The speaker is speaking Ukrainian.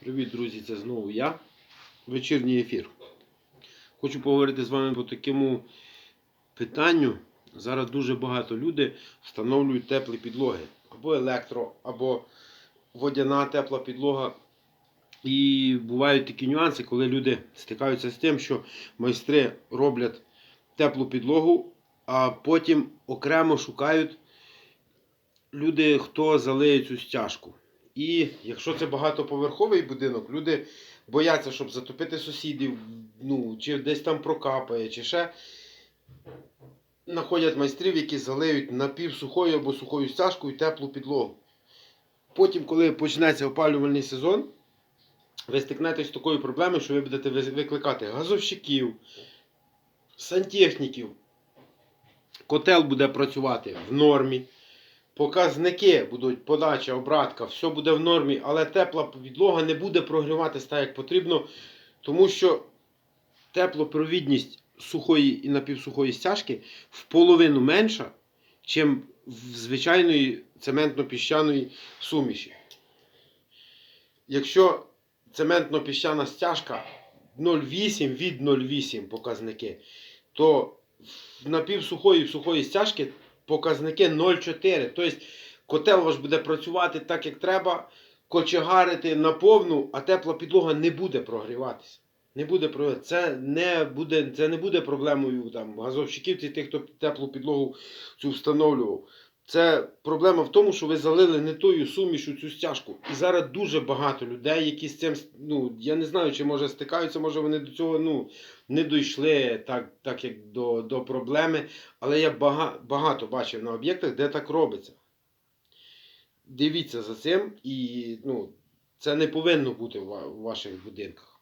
Привіт, друзі! Це знову я. Вечірній ефір. Хочу поговорити з вами по такому питанню. Зараз дуже багато людей встановлюють теплі підлоги. Або електро, або водяна тепла підлога. І бувають такі нюанси, коли люди стикаються з тим, що майстри роблять теплу підлогу, а потім окремо шукають люди, хто залиє цю стяжку. І якщо це багатоповерховий будинок, люди бояться, щоб затопити сусідів, ну, чи десь там прокапає, чи ще знаходять майстрів, які залиють напівсухою або сухою стяжкою теплу підлогу. Потім, коли почнеться опалювальний сезон, ви стикнетесь з такою проблемою, що ви будете викликати газовщиків, сантехніків. Котел буде працювати в нормі. Показники будуть подача, обратка, все буде в нормі, але тепла підлога не буде прогріватися так, як потрібно, тому що теплопровідність сухої і напівсухої стяжки в половину менша, ніж в звичайної цементно-піщаної суміші. Якщо цементно-піщана стяжка 0,8 від 0,8 показники, то в напівсухої і сухої стяжки показники 0,4. Тобто котел ваш буде працювати так, як треба, кочегарити на повну, а тепла підлога не буде прогріватися. Не буде прогріватися. Це не буде, це не буде проблемою там, газовщиків тих, хто теплу підлогу цю встановлював. Це проблема в тому, що ви залили не тою сумішу цю стяжку. І зараз дуже багато людей, які з цим, ну, я не знаю, чи може стикаються, може вони до цього ну, не дійшли так, так як до, до проблеми. Але я бага, багато бачив на об'єктах, де так робиться. Дивіться за цим, і ну, це не повинно бути в ваших будинках.